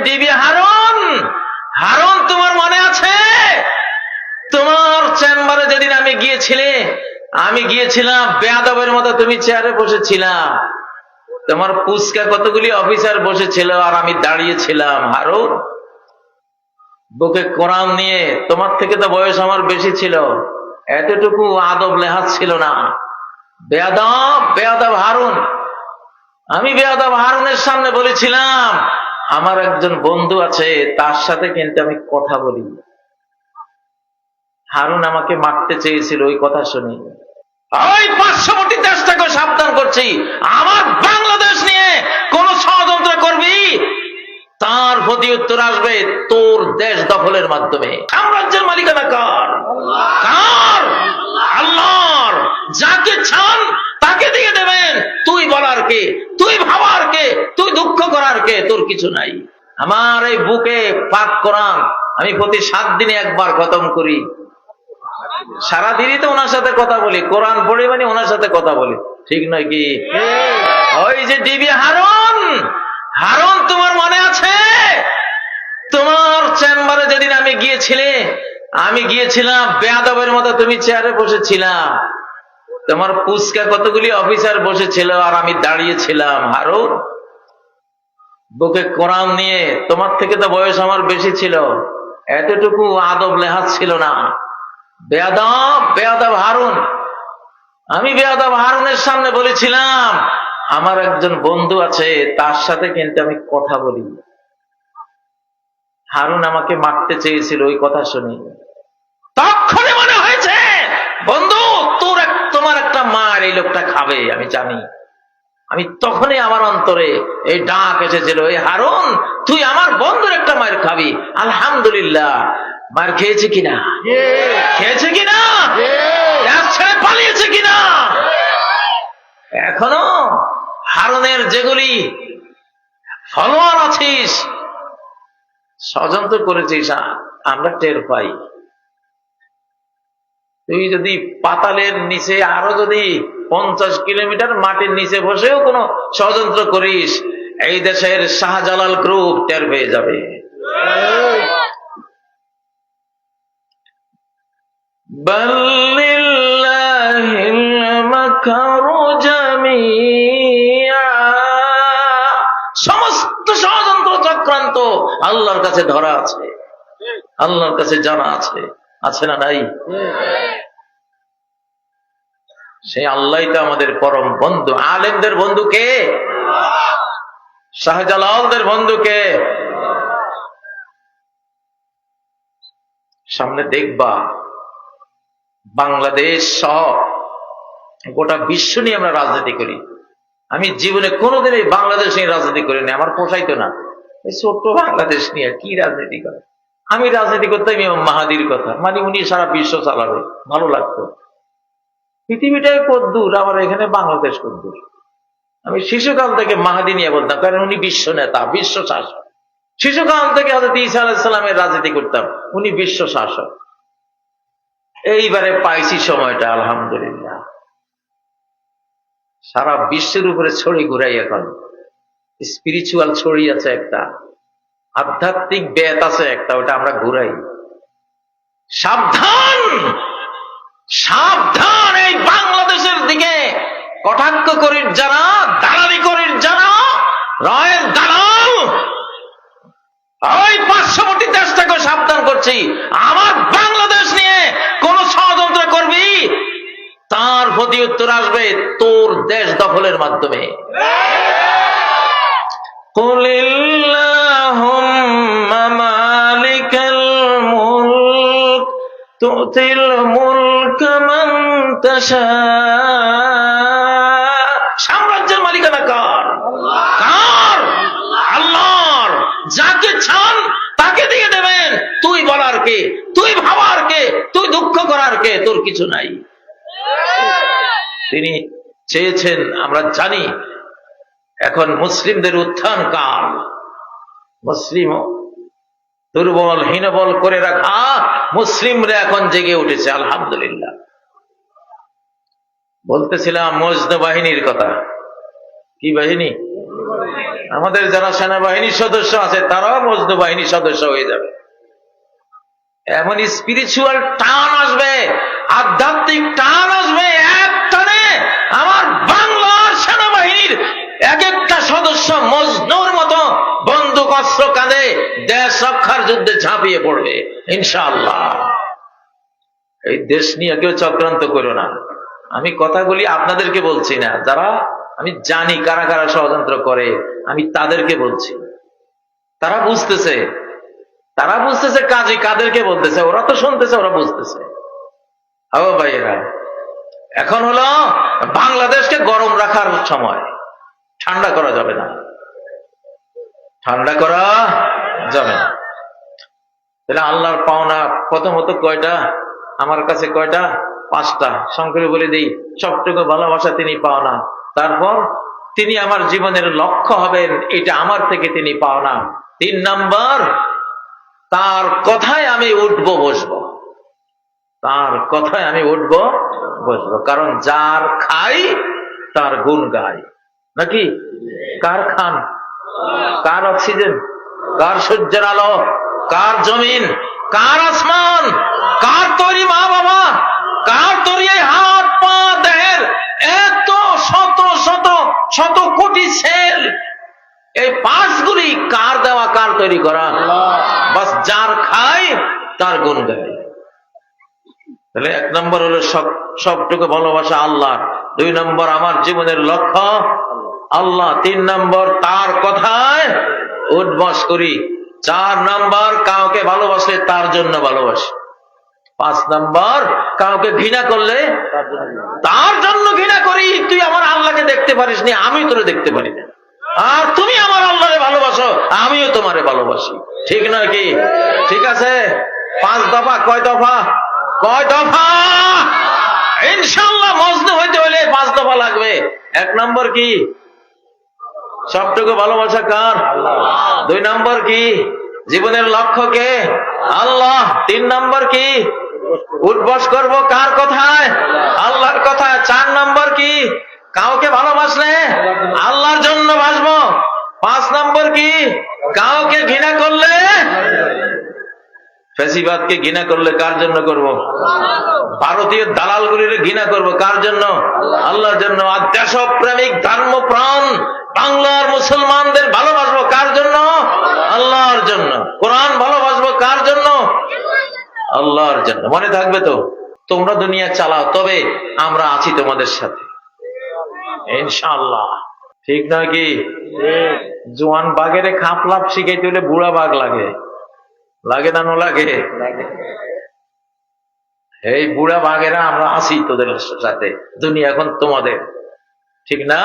DB Harun? Harun, তোমার মনে আছে? তোমার চেম্বারে যেদিন আমি গিয়েছিলে, আমি গিয়েছিলাম, বেয়াদবের মতো তুমি চেয়ারে বসেছিলাম। তোমার পুচকা কতগুলি অফিসার বসেছিল আর আমি দাঁড়িয়েছিলাম। হারুন, বুকে কোরআন নিয়ে, তোমার থেকে তো বয়স আমার বেশি ছিল। এতটুকু আদব লেহাজ ছিল না। বেয়াদব বেয়াদব হারুন। আমি বেয়াদব হারুনের সামনে বলেছিলাম আমার একজন বন্ধু আছে, তার সাথে কিন্তু আমি কথা বলি। হারুন আমাকে মারতে চেয়েছিল, ওই কথা শুনি। ওই পার্শ্ববর্তী দেশটাকে সাবধান করছি। আমার বাংলাদেশ নিয়ে কোন ষড়যন্ত্র করবি? তার প্রতি উত্তর আসবে তোর দেশ দখলের মাধ্যমে। সাম্রাজ্যের মালিকানা কার? আল্লাহর। যাকে চান তাকে দিয়ে দেবেন। তুই বলার কে? তুই ভাবার কে? তুই দুঃখ করার কে? তোর কিছু নাই। আমার এই বুকে পাক কোরআন, আমি প্রতি সাত দিনে একবার খতম করি। সারাদিনই তো ওনার সাথে কথা বলি। কোরআন পড়ে মানে ওনার সাথে কথা বলি। ঠিক নয় কি? ওই যে ডিবি হারুন! হারুন, তোমার মনে আছে? তোমার চেম্বারে যেদিন আমি গিয়েছিলে, আমি গিয়েছিলাম বেয়াদবের মতো তুমি চেয়ারে বসেছিলাম তোমার পুচকা কতগুলি অফিসার বসেছিল আর আমি দাঁড়িয়েছিলাম। হারুন বুকে কোরআন নিয়ে তোমার থেকে তো বয়স আমার বেশি ছিল। এতটুকু আদব লেহাজ ছিল না। বেয়াদব বেয়াদব হারুন। আমি বেয়াদব হারুনের সামনে বলেছিলাম, আমার একজন বন্ধু আছে, তার সাথে কিন্তু আমি কথা বলি। হারুন আমাকে মারতে চেয়েছিল, ওই কথা শুনি। তখনই মনে হয়েছে, বন্ধু মার এই লোকটা খাবে, আমি জানি। আমি তখনই আমার অন্তরে এই ডাক এসেছিল, এই হারুন, তুই আমার বন্ধুর একটা মায়ের খাবি। আলহামদুলিল্লাহ। মার খেয়েছে কিনা? খেয়েছে কিনা? ছেড়ে পালিয়েছে কিনা? এখনও হারুনের যেগুলি ফলোয়ার আছিস ষড়যন্ত্র করেছিস, আমরা টের পাই। তুই যদি পাতালের নিচে আরও যদি পঞ্চাশ কিলোমিটার মাটির নিচে বসেও কোনো ষড়যন্ত্র করিস, এই দেশের শাহজালাল গ্রুপ টের পেয়ে যাবে। সমস্ত ষড়যন্ত্র চক্রান্ত আল্লাহর কাছে ধরা আছে। আল্লাহর কাছে জানা আছে। আছে না নাই? সেই আল্লাহ তো আমাদের পরম বন্ধু। আলেমদের বন্ধু কে? শাহজালালদের বন্ধু কে? সামনে দেখবা, বাংলাদেশ সহ গোটা বিশ্ব নিয়ে আমরা রাজনীতি করি। আমি জীবনে কোনোদিন এই বাংলাদেশ নিয়ে রাজনীতি করিনি, আমার পোষাইতো না। এই ছোট্ট বাংলাদেশ নিয়ে কি রাজনীতি করে? আমি রাজনীতি করতাম মাহাদির কথা। মানে উনি সারা বিশ্ব চালাবে, ভালো লাগতো। পৃথিবীটাই কদ্দূর, আমার এখানে বাংলাদেশ কদ্দূর। আমি শিশুকাল থেকে মাহাদি নিয়ে বলতাম, কারণ উনি বিশ্ব নেতা, বিশ্ব শাসক। শিশুকাল থেকে হয়তো ঈসা আলাহিসাল্লামের রাজনীতি করতাম, উনি বিশ্ব শাসক। এইবারে পাইছি সময়টা, আলহামদুলিল্লাহ। সারা বিশ্বের উপরে ছড়ি ঘুরাই এখন। স্পিরিচুয়াল ছড়ি আছে একটা, আধ্যাত্মিক বেত আছে একটা, ওটা আমরা ঘুরাই। সাবধান! করেন যারা, দালালি করেন যারা, রায়ের দালাল, ওই পার্শ্ববর্তী দেশ থেকে সাবধান করছি। আমার বাংলাদেশ নিয়ে কোন ষড়যন্ত্র করবি? তার প্রতি উত্তর আসবে তোর দেশ দখলের মাধ্যমে। তুতিল মুলক কমন্ত কিছু নাই। তিনি চেয়েছেন, আমরা জানি, এখন মুসলিমদের উত্থান কাল। মুসলিম দুর্বল হীনবল করে রাখা, মুসলিমরা এখন জেগে উঠেছে, আলহামদুলিল্লাহ। বলতেছিলাম মজনু বাহিনীর কথা। কি বাহিনী? আমাদের যারা সেনাবাহিনীর সদস্য আছে, তারাও মজনু বাহিনীর সদস্য হয়ে যাবে। এমন স্পিরিচুয়াল টান আসবে, আধ্যাত্মিক টান আসবে, এক টানে আমার বাংলার সেনাবাহিনীর এক একটা সদস্য মজনুর মতো বন্দুক অস্ত্র কাঁধে দেশ রক্ষার যুদ্ধে ঝাঁপিয়ে পড়বে, ইনশাআল্লাহ। এই দেশ নিয়ে কেউ চক্রান্ত করো না। আমি কথাগুলি আপনাদেরকে বলছি না, যারা আমি জানি কারা কারা ষড়যন্ত্র করে, আমি তাদেরকে বলছি। তারা বুঝতেছে তারা বুঝতেছে কাজী কাদেরকে বলতেছে, ওরা তো শুনতেছে, ওরা বুঝতেছে। ও ভাইয়েরা, এখন হলো বাংলাদেশকে গরম রাখার সময়। ঠান্ডা করা যাবে না। ঠান্ডা করা যাবে না। তাহলে আল্লাহর পাওনা প্রথমত কয়টা? আমার কাছে কয়টা? পাঁচটা। সংক্ষেপে বলে দিই, সবটুকু ভালোবাসা তিনি পাওনা। তারপর তিনি আমার জীবনের লক্ষ্য হবেন, এটা আমার থেকে তিনি পাওনা। তিন নাম্বার তার কথায় আমি উঠব, বসবো। তার কথায় আমি উঠব, বসবো। কারণ যার খাই, তার গুণ গাই। নাকি? কার খান? কার অক্সিজেন? কার সূর্যের আলো? কার জমিন? কার আসমান? কার তৈরি মা বাবা কার তৈরি হাত, পা, দেহের এত শত শত শত কোটি সেল? এই পার্টসগুলি কার দেওয়া, কার তৈরি করা? বাস যার খায়, তার গুণ গায়। তাহলে এক নম্বর হলো সব, সবটুকু ভালোবাসা আল্লাহ। দুই নম্বর আমার জীবনের লক্ষ্য, আল্লাহ। তিন নম্বর তার কথায় উদ্বাস করি। চার নম্বর কাউকে ভালোবাসলে তার জন্য ভালোবাসি। পাঁচ নম্বর কাউকে ঘৃণা করলে তার জন্য ঘৃণা করি। তুই আমার আল্লাহকে দেখতে পারিস নি আমি তোরে দেখতে পারি না আর তুমি আমার আল্লাহরে ভালোবাসো আমিও তোমারে ভালোবাসি। ঠিক নয় কি? ঠিক আছে? পাঁচ দফা কয় দফা? কয় দফা? ইনশাল্লাহ মজনু হইতে হলে পাঁচ দফা লাগবে। এক নম্বর কি? সবটুকু ভালোবাসা কার? দুই নম্বর কি? জীবনের লক্ষ্য কে? আল্লাহ। তিন নম্বর কি? উদ্বাস করব কার কথায়? আল্লাহর কথায়। চার নম্বর কি? কাউকে ভালোবাসলে? আল্লাহর জন্য বাসবো পাঁচ নম্বর কি? কাউকে ঘৃণা করলে? ফেসিবাদকে ঘৃণা করলে কার জন্য করব? ভারতীয় দালালগুলির ঘৃণা করব কার জন্য? আল্লাহর জন্য। আর দেশপ্রেমিক, ধর্মপ্রাণ, বাংলার মুসলমানদের ভালোবাসবো কার জন্য? আল্লাহর জন্য। কোরআন ভালোবাসবো কার জন্য? আল্লাহর জন্য। মনে থাকবে তো? তোমরা দুনিয়া চালাও, তবে আমরা আছি তোমাদের সাথে। ইনশাআল্লাহ। ঠিক নাকি কি? জোয়ান বাঘের খাপলাপ শিখাইতে হলে বুড়া বাঘ লাগে। লাগে না লাগে। এই বুড়া বাঘেরা আমরা আছি তোদের সাথে। দুনিয়া এখন তোমাদের। ঠিক না?